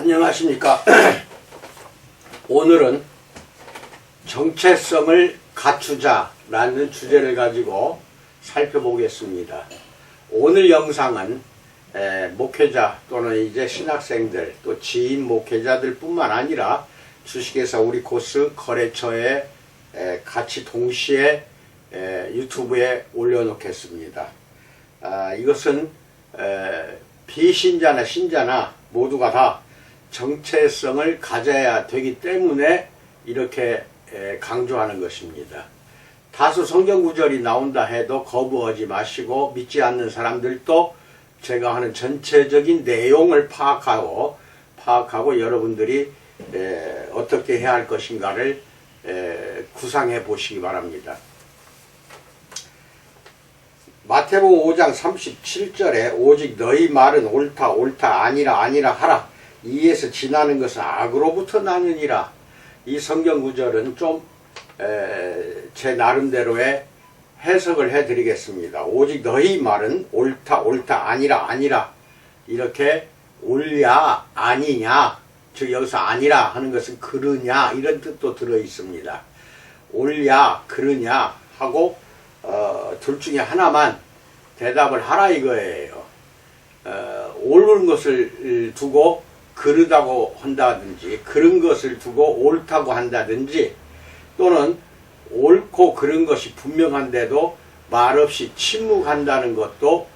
안녕하십니까. 오늘은 정체성을 갖추자라는 주제를 가지고 살펴보겠습니다. 오늘 영상은 에, 목회자 또는 이제 신학생들 또 지인 목회자들 뿐만 아니라 주식회사 우리 코스 거래처에 에, 같이 동시에 에, 유튜브에 올려놓겠습니다. 아, 이것은 에, 비신자나 신자나 모두가 다 정체성을 가져야 되기 때문에 이렇게 에, 강조하는 것입니다. 다수 성경 구절이 나온다 해도 거부하지 마시고 믿지 않는 사람들도 제가 하는 전체적인 내용을 파악하고 파악하고 여러분들이 에, 어떻게 해야 할 것인가를 에, 구상해 보시기 바랍니다. 마태복음 5장 37절에 오직 너희 말은 옳다 옳다 아니라 아니라 하라 이에서 지나는 것은 악으로부터 나느니라 이 성경 구절은 좀 제 나름대로의 해석을 해드리겠습니다. 오직 너희 말은 옳다 옳다 아니라 아니라 이렇게 옳냐 아니냐 즉 여기서 아니라 하는 것은 그르냐 이런 뜻도 들어 있습니다. 옳냐 그르냐 하고 어, 둘 중에 하나만 대답을 하라 이거예요. 어, 옳은 것을 두고 그르다고 한다든지 그른 것을 두고 옳다고 한다든지 또는 옳고 그른 것이 분명한데도 말없이 침묵한다는 것도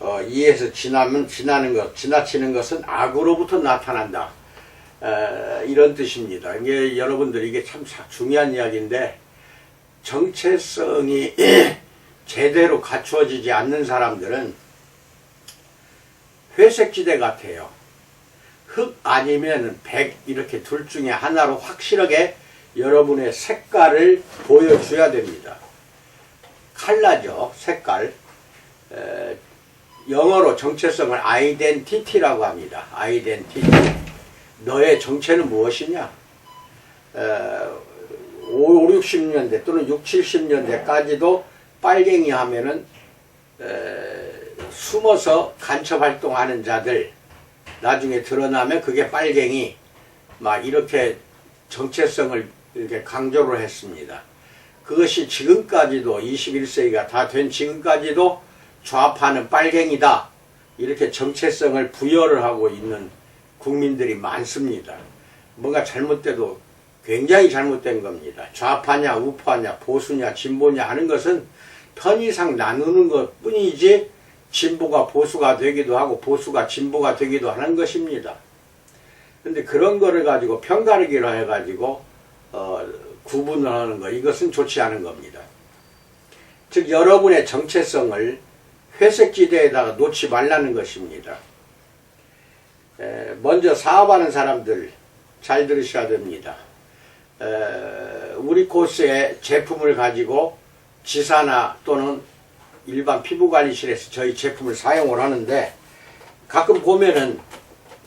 어, 이에서 지나면 지나는 것, 지나치는 것은 악으로부터 나타난다. 에, 이런 뜻입니다. 이게 여러분들 이게 참 사- 중요한 이야기인데 정체성이 제대로 갖추어지지 않는 사람들은 회색지대 같아요. 흑 아니면 백 이렇게 둘 중에 하나로 확실하게 여러분의 색깔을 보여줘야 됩니다. 칼라죠, 색깔. 에, 영어로 정체성을 아이덴티티라고 합니다. 아이덴티티. 너의 정체는 무엇이냐? 에, 5, 60년대 또는 6, 70년대까지도 빨갱이 하면은 에, 숨어서 간첩 활동하는 자들 나중에 드러나면 그게 빨갱이 막 이렇게 정체성을 이렇게 강조를 했습니다. 그것이 지금까지도 21세기가 다 된 지금까지도 좌파는 빨갱이다 이렇게 정체성을 부여를 하고 있는 국민들이 많습니다. 뭔가 잘못돼도 굉장히 잘못된 겁니다. 좌파냐 우파냐 보수냐 진보냐 하는 것은 편의상 나누는 것 뿐이지 진보가 보수가 되기도 하고 보수가 진보가 되기도 하는 것입니다. 근데 그런 거를 가지고 편가르기로 해가지고 어, 구분을 하는 거 이것은 좋지 않은 겁니다. 즉 여러분의 정체성을 회색지대에다가 놓지 말라는 것입니다. 에, 먼저 사업하는 사람들 잘 들으셔야 됩니다. 에, 우리 코스의 제품을 가지고 지사나 또는 일반 피부관리실에서 저희 제품을 사용을 하는데 가끔 보면은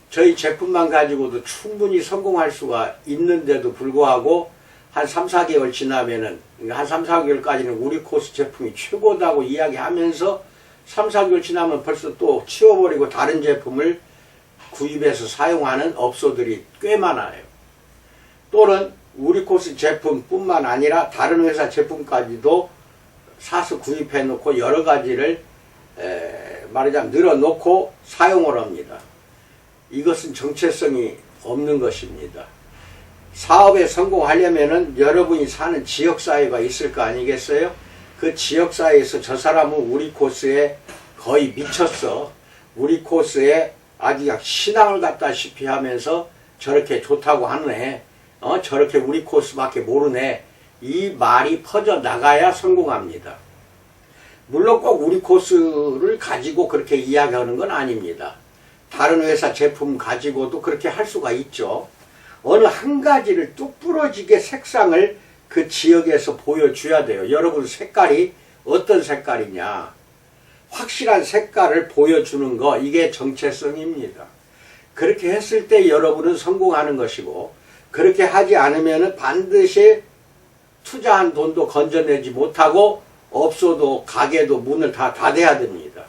저희 제품만 가지고도 충분히 성공할 수가 있는데도 불구하고 한 3, 4개월 지나면은 그러니까 한 3, 4개월까지는 우리 코스 제품이 최고다고 이야기하면서 3, 4개월 지나면 벌써 또 치워버리고 다른 제품을 구입해서 사용하는 업소들이 꽤 많아요. 또는 우리 코스 제품뿐만 아니라 다른 회사 제품까지도 사서 구입해 놓고 여러 가지를 에, 말하자면 늘어놓고 사용을 합니다. 이것은 정체성이 없는 것입니다. 사업에 성공하려면은 여러분이 사는 지역사회가 있을 거 아니겠어요? 그 지역사회에서 저 사람은 우리 코스에 거의 미쳤어. 우리 코스에 아주 약 신앙을 갖다시피 하면서 저렇게 좋다고 하네. 어, 저렇게 우리 코스밖에 모르네. 이 말이 퍼져 나가야 성공합니다. 물론 꼭 우리 코스를 가지고 그렇게 이야기하는 건 아닙니다. 다른 회사 제품 가지고도 그렇게 할 수가 있죠. 어느 한 가지를 뚝 부러지게 색상을 그 지역에서 보여줘야 돼요. 여러분 색깔이 어떤 색깔이냐. 확실한 색깔을 보여주는 거, 이게 정체성입니다. 그렇게 했을 때 여러분은 성공하는 것이고, 그렇게 하지 않으면 반드시 투자한 돈도 건져내지 못하고, 업소도 가게도 문을 다 닫아야 됩니다.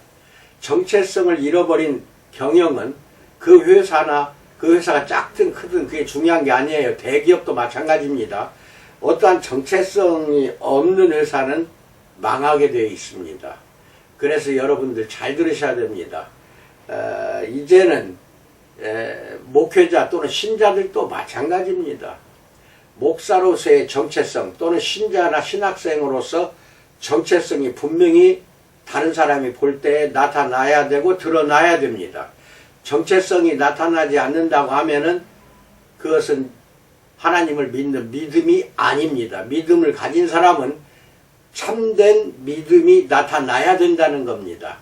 정체성을 잃어버린 경영은 그 회사나 그그 회사가 작든 크든 그게 중요한 게 아니에요. 대기업도 마찬가지입니다. 어떠한 정체성이 없는 회사는 망하게 되어 있습니다. 그래서 여러분들 잘 들으셔야 됩니다. 어, 이제는 에, 목회자 또는 신자들도 마찬가지입니다. 목사로서의 정체성 또는 신자나 신학생으로서 정체성이 분명히 다른 사람이 볼 때 나타나야 되고 드러나야 됩니다. 정체성이 나타나지 않는다고 하면은 그것은 하나님을 믿는 믿음이 아닙니다. 믿음을 가진 사람은 참된 믿음이 나타나야 된다는 겁니다.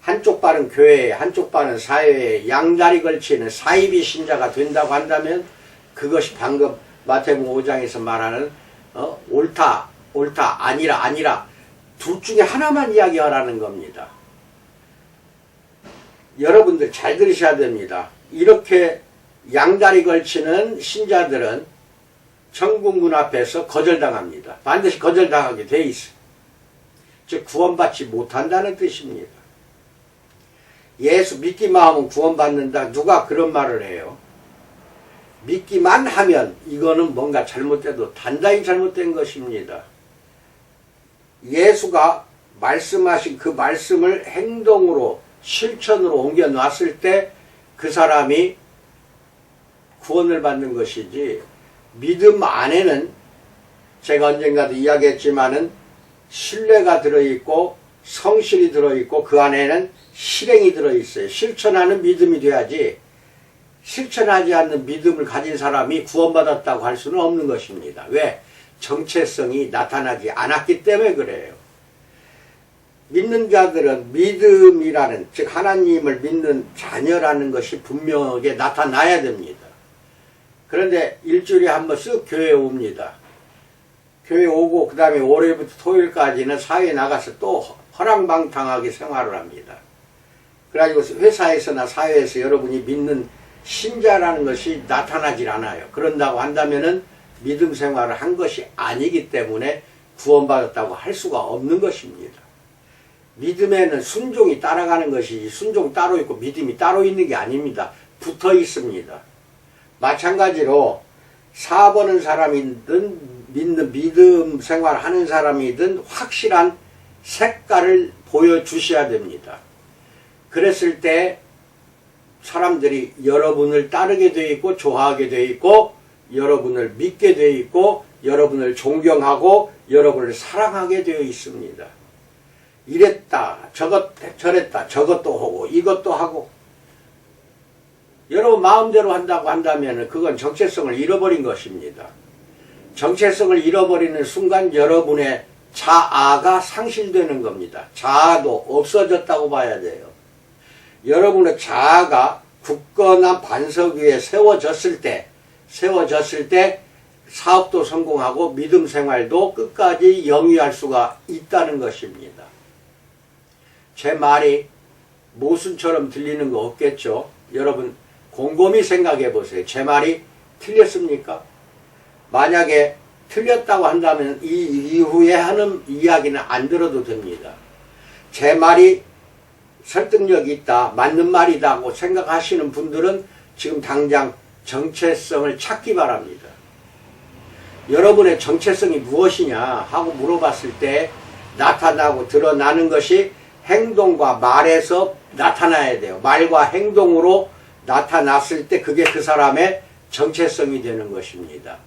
한쪽 발은 교회에, 한쪽 발은 사회에 양다리 걸치는 사이비 신자가 된다고 한다면 그것이 방금 마태복음 5장에서 말하는 어, 옳다, 옳다, 아니라, 아니라 둘 중에 하나만 이야기하라는 겁니다. 여러분들 잘 들으셔야 됩니다. 이렇게 양다리 걸치는 신자들은 천국문 앞에서 거절당합니다. 반드시 거절당하게 돼 있어요. 즉 구원받지 못한다는 뜻입니다. 예수 믿기만 하면 구원받는다. 누가 그런 말을 해요? 믿기만 하면 이거는 뭔가 잘못돼도 단단히 잘못된 것입니다. 예수가 말씀하신 그 말씀을 행동으로 실천으로 옮겨 놨을 때 그 사람이 구원을 받는 것이지 믿음 안에는 제가 언젠가도 이야기했지만은 신뢰가 들어있고 성실이 들어있고 그 안에는 실행이 들어있어요. 실천하는 믿음이 돼야지 실천하지 않는 믿음을 가진 사람이 구원받았다고 할 수는 없는 것입니다. 왜? 정체성이 나타나지 않았기 때문에 그래요. 믿는 자들은 믿음이라는 즉 하나님을 믿는 자녀라는 것이 분명하게 나타나야 됩니다. 그런데 일주일에 한 번 쓱 교회에 옵니다. 교회 오고 그 다음에 월요일부터 토요일까지는 사회에 나가서 또 허랑방탕하게 생활을 합니다. 그래가지고 회사에서나 사회에서 여러분이 믿는 신자라는 것이 나타나질 않아요. 그런다고 한다면은 믿음 생활을 한 것이 아니기 때문에 구원받았다고 할 수가 없는 것입니다. 믿음에는 순종이 따라가는 것이지 순종 따로 있고 믿음이 따로 있는 게 아닙니다. 붙어 있습니다. 마찬가지로 사보는 사람이든 믿는 믿음 생활하는 사람이든 확실한 색깔을 보여주셔야 됩니다. 그랬을 때 사람들이 여러분을 따르게 되어 있고 좋아하게 되어 있고 여러분을 믿게 되어 있고 여러분을 존경하고 여러분을 사랑하게 되어 있습니다. 이랬다 저것 저랬다 저것도 하고 이것도 하고 여러분 마음대로 한다고 한다면 그건 정체성을 잃어버린 것입니다. 정체성을 잃어버리는 순간 여러분의 자아가 상실되는 겁니다. 자아도 없어졌다고 봐야 돼요. 여러분의 자아가 굳건한 반석 위에 세워졌을 때, 세워졌을 때 사업도 성공하고 믿음 생활도 끝까지 영위할 수가 있다는 것입니다. 제 말이 모순처럼 들리는 거 없겠죠? 여러분 곰곰이 생각해 보세요. 제 말이 틀렸습니까? 만약에 틀렸다고 한다면 이 이후에 하는 이야기는 안 들어도 됩니다. 제 말이 설득력이 있다, 맞는 말이다고 생각하시는 분들은 지금 당장 정체성을 찾기 바랍니다. 여러분의 정체성이 무엇이냐 하고 물어봤을 때 나타나고 드러나는 것이 행동과 말에서 나타나야 돼요. 말과 행동으로 나타났을 때 그게 그 사람의 정체성이 되는 것입니다.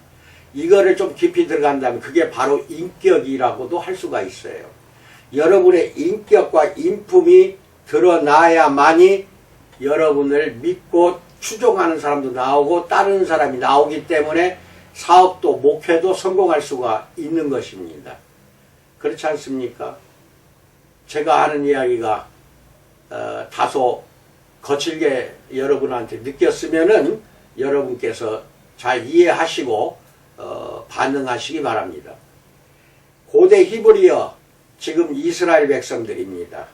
이거를 좀 깊이 들어간다면 그게 바로 인격이라고도 할 수가 있어요. 여러분의 인격과 인품이 드러나야만이 여러분을 믿고 추종하는 사람도 나오고 따르는 사람이 나오기 때문에 사업도 목회도 성공할 수가 있는 것입니다. 그렇지 않습니까? 제가 하는 이야기가 어, 다소 거칠게 여러분한테 느꼈으면은 여러분께서 잘 이해하시고 어, 반응하시기 바랍니다. 고대 히브리어 지금 이스라엘 백성들입니다.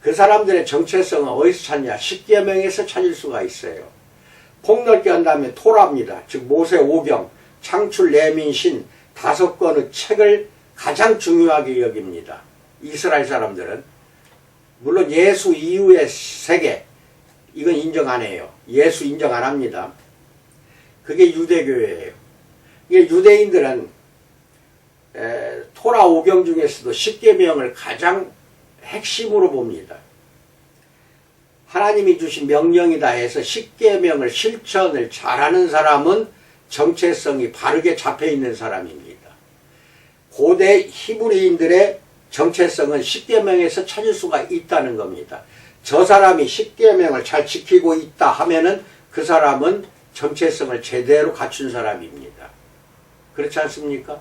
그 사람들의 정체성은 어디서 찾냐? 십계명에서 찾을 수가 있어요. 폭넓게 한다면 토라입니다. 즉 모세 오경, 창출 레민신 다섯 권의 책을 가장 중요하게 여깁니다. 이스라엘 사람들은 물론 예수 이후의 세계 이건 인정 안 해요. 예수 인정 안 합니다. 그게 유대교회예요. 이게 유대인들은 에, 토라 오경 중에서도 십계명을 가장 핵심으로 봅니다. 하나님이 주신 명령이다 해서 십계명을 실천을 잘하는 사람은 정체성이 바르게 잡혀 있는 사람입니다. 고대 히브리인들의 정체성은 십계명에서 찾을 수가 있다는 겁니다. 저 사람이 십계명을 잘 지키고 있다 하면은 그 사람은 정체성을 제대로 갖춘 사람입니다. 그렇지 않습니까?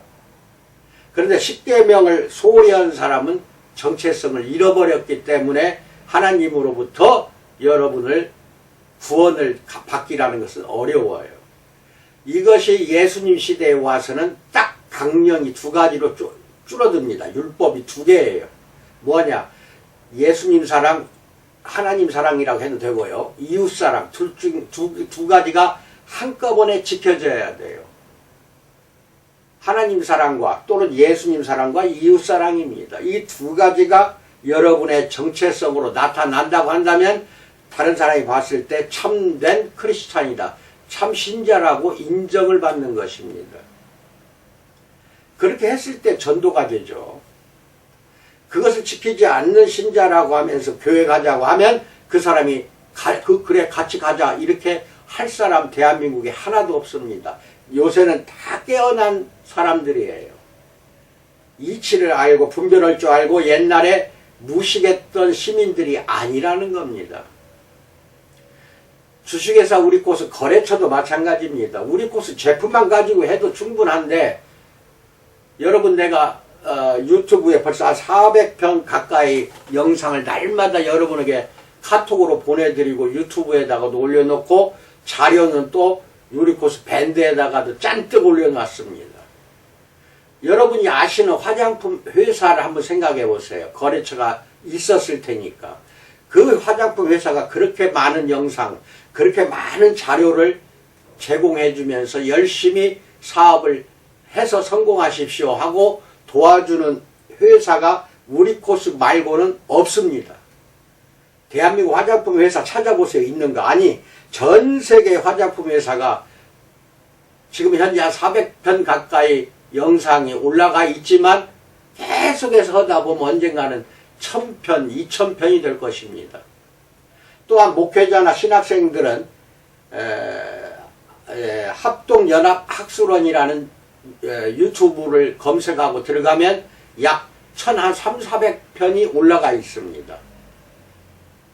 그런데 십계명을 소홀히 한 사람은 정체성을 잃어버렸기 때문에 하나님으로부터 여러분을 구원을 받기라는 것은 어려워요. 이것이 예수님 시대에 와서는 딱 강령이 두 가지로 줄- 줄어듭니다. 율법이 두 개예요. 뭐냐? 예수님 사랑, 하나님 사랑이라고 해도 되고요. 이웃 사랑 둘 중 두 두 가지가 한꺼번에 지켜져야 돼요. 하나님 사랑과 또는 예수님 사랑과 이웃 사랑입니다. 이 두 가지가 여러분의 정체성으로 나타난다고 한다면 다른 사람이 봤을 때 참된 크리스찬이다. 참 신자라고 인정을 받는 것입니다. 그렇게 했을 때 전도가 되죠. 그것을 지키지 않는 신자라고 하면서 교회 가자고 하면 그 사람이 가, 그, 그래 같이 가자 이렇게 할 사람 대한민국에 하나도 없습니다. 요새는 다 깨어난 사람들이에요. 이치를 알고 분별할 줄 알고 옛날에 무식했던 시민들이 아니라는 겁니다. 주식회사 우리 코스 거래처도 마찬가지입니다. 우리 코스 제품만 가지고 해도 충분한데 여러분 내가 어, 유튜브에 벌써 한 400편 가까이 영상을 날마다 여러분에게 카톡으로 보내드리고 유튜브에다가도 올려놓고 자료는 또 유리코스 밴드에다가도 잔뜩 올려놨습니다. 여러분이 아시는 화장품 회사를 한번 생각해 보세요. 거래처가 있었을 테니까. 그 화장품 회사가 그렇게 많은 영상, 그렇게 많은 자료를 제공해 주면서 열심히 사업을 해서 성공하십시오 하고 도와주는 회사가 우리 코스 말고는 없습니다. 대한민국 화장품 회사 찾아보세요. 있는 거. 아니, 전 세계 화장품 회사가 지금 현재 한 400편 가까이 영상이 올라가 있지만 계속해서 하다 보면 언젠가는 1000편, 2000편이 될 것입니다. 또한 목회자나 신학생들은 합동연합학술원이라는 에, 유튜브를 검색하고 들어가면 약 1300편이 올라가 있습니다.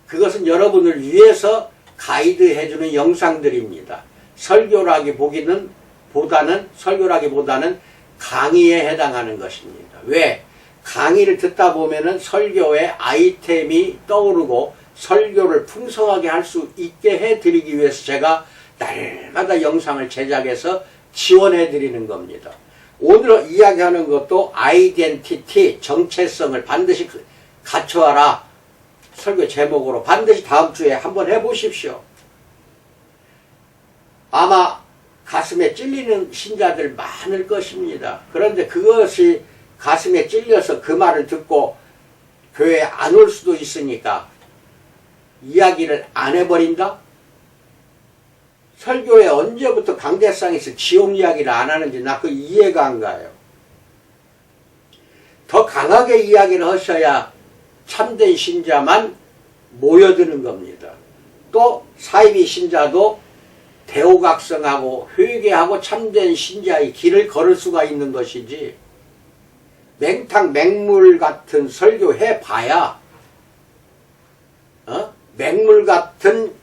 그것은 여러분을 위해서 가이드 해주는 영상들입니다. 설교라기 보기는 보다는 설교라기보다는 강의에 해당하는 것입니다. 왜? 강의를 듣다 보면은 설교의 아이템이 떠오르고 설교를 풍성하게 할 수 있게 해 드리기 위해서 제가 날마다 영상을 제작해서 지원해 드리는 겁니다. 오늘 이야기하는 것도 아이덴티티 정체성을 반드시 갖춰라 설교 제목으로 반드시 다음 주에 한번 해보십시오. 아마 가슴에 찔리는 신자들 많을 것입니다. 그런데 그것이 가슴에 찔려서 그 말을 듣고 교회에 안 올 수도 있으니까 이야기를 안 해버린다? 설교에 언제부터 강대상에서 지옥 이야기를 안 하는지 나 그 이해가 안 가요. 더 강하게 이야기를 하셔야 참된 신자만 모여드는 겁니다. 또 사이비 신자도 대오각성하고 회개하고 참된 신자의 길을 걸을 수가 있는 것이지 맹탕 맹물 같은 설교 해 봐야 어? 맹물 같은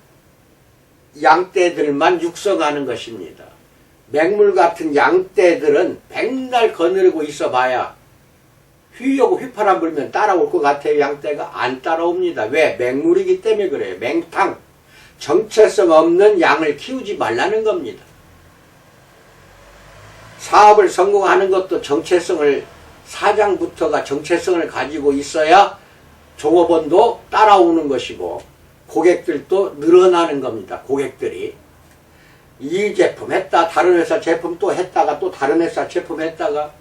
양떼들만 육성하는 것입니다. 맹물 같은 양떼들은 백날 거느리고 있어 봐야 휘려고 휘파람 불면 따라올 것 같아요. 양떼가 안 따라옵니다. 왜? 맹물이기 때문에 그래요. 맹탕. 정체성 없는 양을 키우지 말라는 겁니다. 사업을 성공하는 것도 정체성을 사장부터가 정체성을 가지고 있어야 종업원도 따라오는 것이고 고객들도 늘어나는 겁니다. 고객들이 이 제품 했다 다른 회사 제품 또 했다가 또 다른 회사 제품 했다가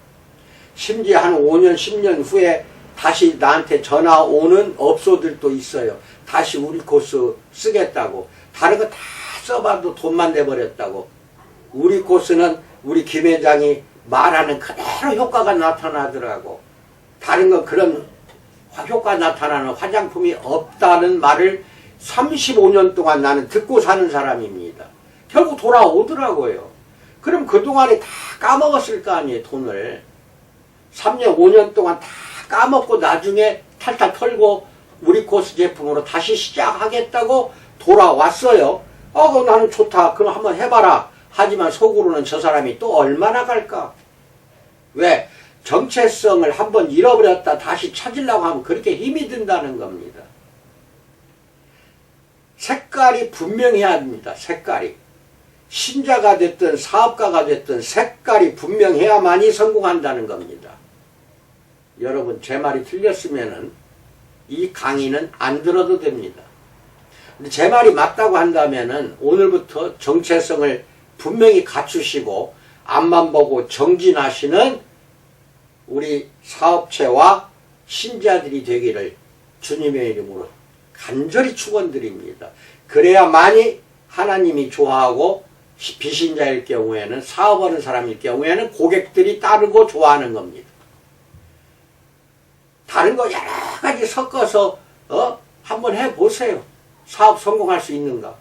심지어 한 5년 10년 후에 다시 나한테 전화 오는 업소들도 있어요. 다시 우리 코스 쓰겠다고. 다른 거 다 써봐도 돈만 내버렸다고. 우리 코스는 우리 김 회장이 말하는 그대로 효과가 나타나더라고. 다른 건 그런 화- 효과 나타나는 화장품이 없다는 말을 35년 동안 나는 듣고 사는 사람입니다. 결국 돌아오더라고요. 그럼 그동안에 다 까먹었을 거 아니에요, 돈을. 3년, 5년 동안 다 까먹고 나중에 탈탈 털고 우리 코스 제품으로 다시 시작하겠다고 돌아왔어요. 어, 나는 좋다. 그럼 한번 해봐라. 하지만 속으로는 저 사람이 또 얼마나 갈까? 왜? 정체성을 한번 잃어버렸다 다시 찾으려고 하면 그렇게 힘이 든다는 겁니다. 색깔이 분명해야 합니다. 색깔이. 신자가 됐든 사업가가 됐든 색깔이 분명해야만이 성공한다는 겁니다. 여러분 제 말이 틀렸으면은 이 강의는 안 들어도 됩니다. 제 말이 맞다고 한다면은 오늘부터 정체성을 분명히 갖추시고 앞만 보고 정진하시는 우리 사업체와 신자들이 되기를 주님의 이름으로 간절히 축원드립니다. 그래야만이 하나님이 좋아하고 비신자일 경우에는 사업하는 사람일 경우에는 고객들이 따르고 좋아하는 겁니다. 다른 거 여러 가지 섞어서 어 한번 해보세요. 사업 성공할 수 있는가?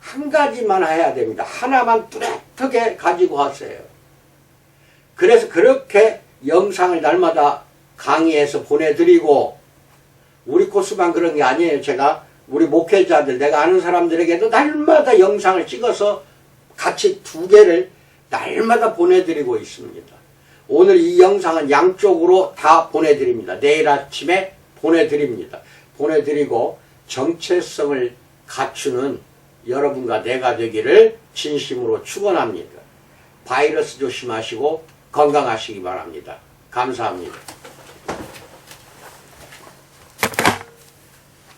한 가지만 해야 됩니다. 하나만 뚜렷하게 가지고 하세요. 그래서 그렇게 영상을 날마다 강의해서 보내드리고 우리 코스만 그런 게 아니에요. 제가 우리 목회자들 내가 아는 사람들에게도 날마다 영상을 찍어서 같이 두 개를 날마다 보내드리고 있습니다. 오늘 이 영상은 양쪽으로 다 보내드립니다. 내일 아침에 보내드립니다. 보내드리고 정체성을 갖추는 여러분과 내가 되기를 진심으로 축원합니다. 바이러스 조심하시고 건강하시기 바랍니다. 감사합니다.